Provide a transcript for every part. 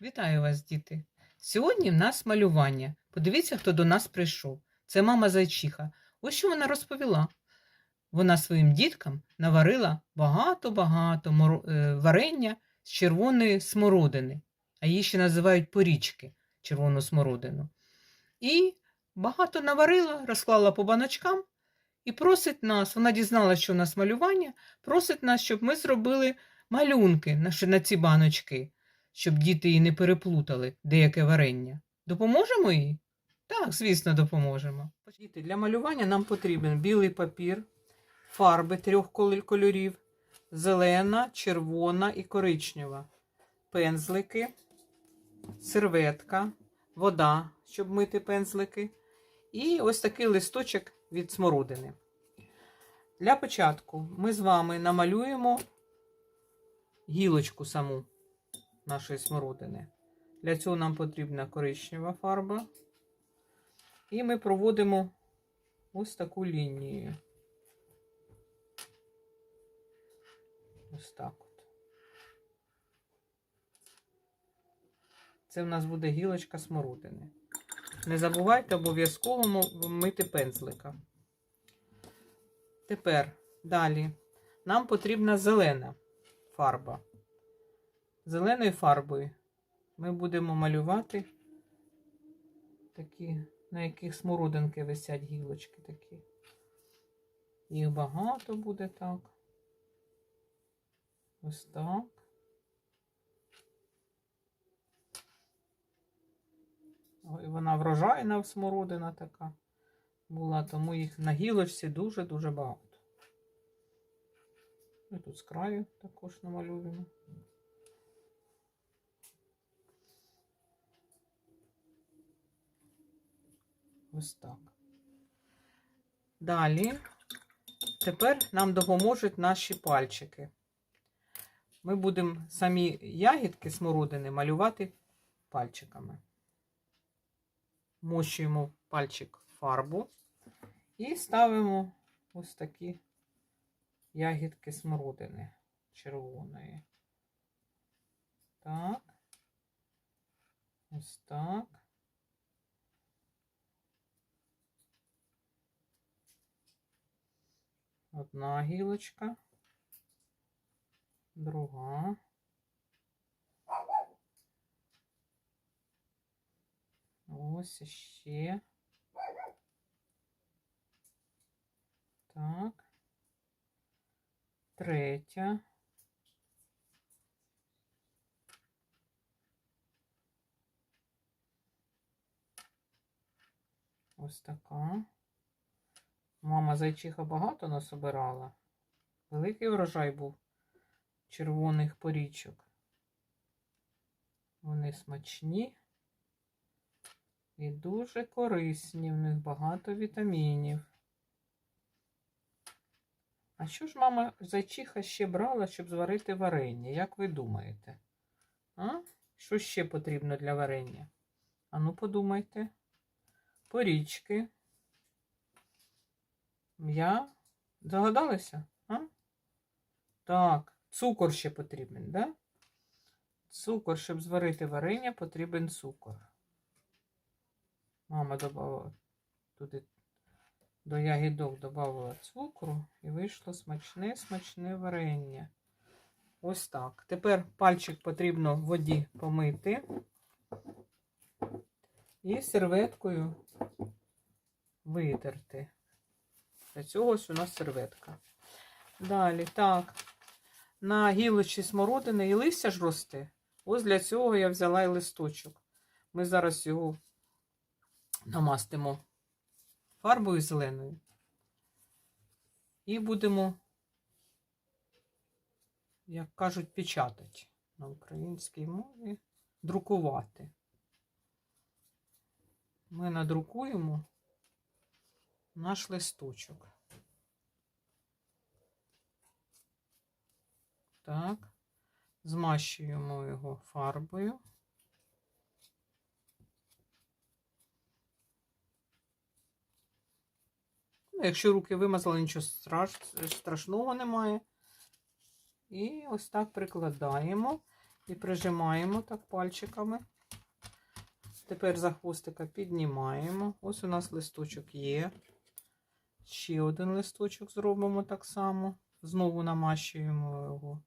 Вітаю вас, діти! Сьогодні в нас малювання. Подивіться, хто до нас прийшов. Це мама Зайчиха. Ось що вона розповіла. Вона своїм діткам наварила багато-багато е, варення з червоної смородини, а її ще називають порічки червону смородину. І багато наварила, розклала по баночкам і просить нас, вона дізналася, що у нас малювання, просить нас, щоб ми зробили малюнки на ці баночки щоб діти її не переплутали деяке варення. Допоможемо їй? Так, звісно, допоможемо. Діти, для малювання нам потрібен білий папір, фарби трьох кольорів, зелена, червона і коричнева, пензлики, серветка, вода, щоб мити пензлики, і ось такий листочок від смородини. Для початку ми з вами намалюємо гілочку саму нашої смородини. Для цього нам потрібна коричнева фарба. І ми проводимо ось таку лінію. Ось так от. Це в нас буде гілочка смородини. Не забувайте обов'язково мити пензлика. Тепер далі нам потрібна зелена фарба. Зеленою фарбою ми будемо малювати такі, на яких смородинки висять гілочки такі. Їх багато буде так. Ось так. Ой, вона врожайна смородина така була, тому їх на гілочці дуже-дуже багато. І тут з краю також намалюємо. Ось так. Далі, тепер нам допоможуть наші пальчики. Ми будемо самі ягідки смородини малювати пальчиками. Мощуємо пальчик фарбу і ставимо ось такі ягідки смородини червоної. Так. Ось так. Одна гілочка, друга. Ось ще. Так. Третя. Ось така. Мама зайчиха багато насобирала. Великий врожай був червоних порічок. Вони смачні і дуже корисні. В них багато вітамінів. А що ж мама зайчиха ще брала, щоб зварити варення? Як ви думаєте? А? Що ще потрібно для варення? Ану, подумайте. Порічки. Я догадалася? А? Так, цукор ще потрібен, да? Цукор, щоб зварити варення, потрібен цукор. Мама додала туди до ягідок додала цукру і вийшло смачне, смачне варення. Ось так. Тепер пальчик потрібно в воді помити і серветкою витерти. Для цього ось у нас серветка. Далі, так, на гілочі смородини і листя ж росте. Ось для цього я взяла і листочок. Ми зараз його намастимо фарбою зеленою. І будемо, як кажуть, печатати на українській мові, друкувати. Ми надрукуємо наш листочок. Так, змащуємо його фарбою. Ну, Якщо руки вимазали, нічого страшного немає. І ось так прикладаємо. І прижимаємо так пальчиками. Тепер за хвостика піднімаємо. Ось у нас листочок є. Ще один листочок зробимо так само. Знову намащуємо його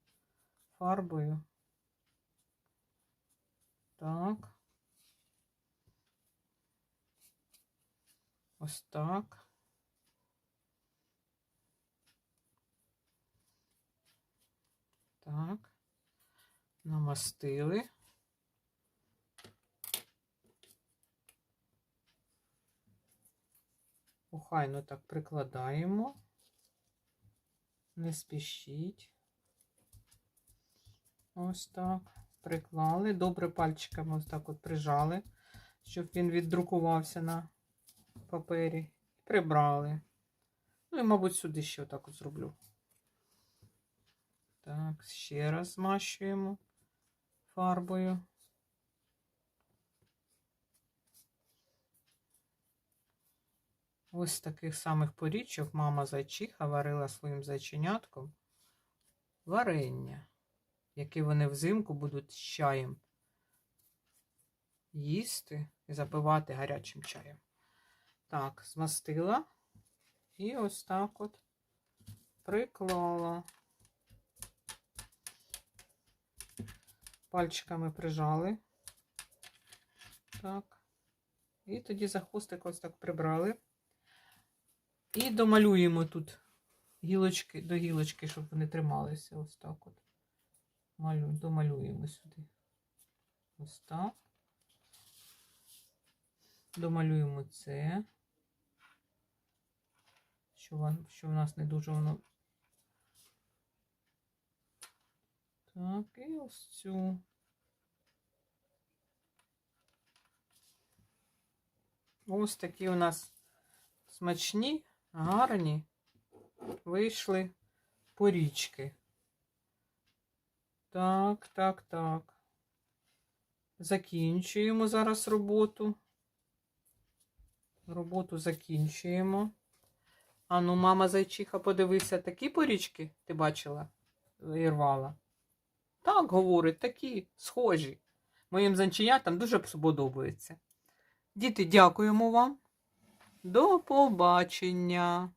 фарбою. Так. Ось так. Так. Намастили. Охайно так прикладаємо. Не спішіть. Ось так. Приклали. Добре пальчиками ось так от прижали, щоб він віддрукувався на папері. Прибрали. Ну і, мабуть, сюди ще отак от зроблю. Так, ще раз змащуємо фарбою. Ось з таких самих порічок мама зайчиха варила своїм зайченятком варення, яке вони взимку будуть з чаєм їсти і запивати гарячим чаєм. Так, змастила і ось так от приклала. Пальчиками прижали. Так. І тоді за хвостик ось так прибрали. І домалюємо тут гілочки до гілочки, щоб вони трималися. Ось так от. Малю, домалюємо сюди. Ось так. Домалюємо це. Що, що в нас не дуже воно. Так, і ось цю. Ось такі у нас смачні, гарні вийшли порічки. Так, так, так. Закінчуємо зараз роботу. Роботу закінчуємо. А ну, мама зайчиха, подивися, такі порічки ти бачила і рвала. Так, говорить, такі схожі. Моїм зайченятам дуже подобається. Діти, дякуємо вам. До побачення.